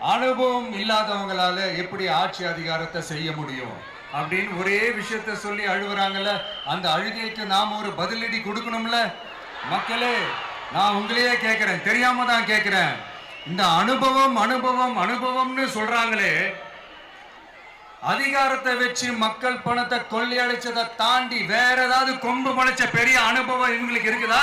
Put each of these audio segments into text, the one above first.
அனுபவம் இல்லாதவங்களால எப்படி ஆட்சி அதிகாரத்தை செய்ய முடியும்? அப்படின்னு ஒரே விஷயத்த சொல்லி அழுகுறாங்கல்ல. அந்த அழுகைக்கு நாம் ஒரு பதிலடி கொடுக்கணும்ல? மக்களே நான் உங்களையே கேட்கிறேன் தெரியாம தான் கேட்கிறேன் இந்த அனுபவம் அனுபவம் அனுபவம்னு சொல்றாங்களே. அதிகாரத்தை வச்சு மக்கள் பணத்தை கொள்ளையடிச்சதை தாண்டி வேற ஏதாவது கொம்பு முளைச்ச பெரிய அனுபவம் இவங்களுக்கு இருக்குதா?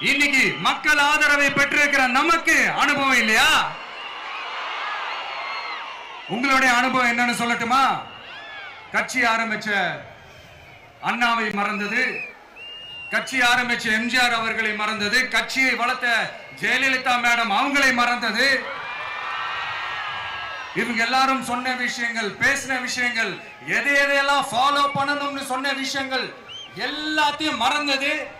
இன்னைக்கு மக்கள் ஆதரவை பெற்றிருக்கிற நமக்கு அனுபவம் இல்லையா? உங்களுடைய அனுபவம் என்னன்னு சொல்லட்டுமா? கட்சி ஆரம்பிச்ச அண்ணாவை மறந்தது. கட்சி ஆரம்பிச்ச எம்ஜிஆர் அவர்களை மறந்தது. கட்சியை வளர்த்த ஜெயலலிதா மேடம் அவங்களை மறந்தது. இவங்க எல்லாரும் சொன்ன விஷயங்கள் பேசின விஷயங்கள் எதை எதையெல்லாம் ஃபாலோ பண்ணணும்னு சொன்ன விஷயங்கள் எல்லாத்தையும் மறந்தது.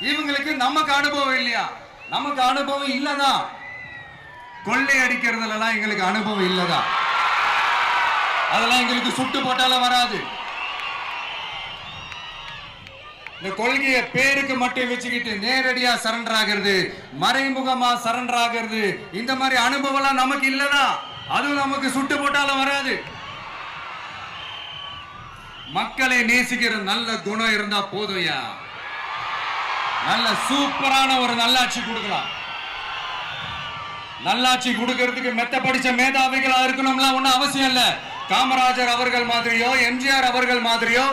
இவங்களுக்கு நமக்கு அனுபவம் இல்லையா? நமக்கு அனுபவம் இல்லதான் கொள்ளை அடிக்கிறதுலாம் எங்களுக்கு அனுபவம் இல்லதா? அதெல்லாம் எங்களுக்கு சுட்டு போட்டாலும் வராது. இந்த கொள்கையை பேருக்கு மட்டும் வச்சுக்கிட்டு நேரடியா சரண்டர் ஆகிறது மறைமுகமா சரண்டர் ஆகிறது இந்த மாதிரி அனுபவம்லாம் நமக்கு இல்லதா? அதுவும் நமக்கு சுட்டு போட்டாலும் வராது. மக்களை நேசிக்கிற நல்ல குணம் இருந்தா போதும்யா நல்ல சூப்பரான ஒரு நல்லாட்சி கொடுக்கலாம். நல்லாட்சி கொடுக்கறதுக்கு மெத்த படிச்ச மேதாவிகளா இருக்கணும்லாம் ஒன்றும் அவசியம் இல்லை. காமராஜர் அவர்கள் மாதிரியோ எம்ஜிஆர் அவர்கள் மாதிரியோ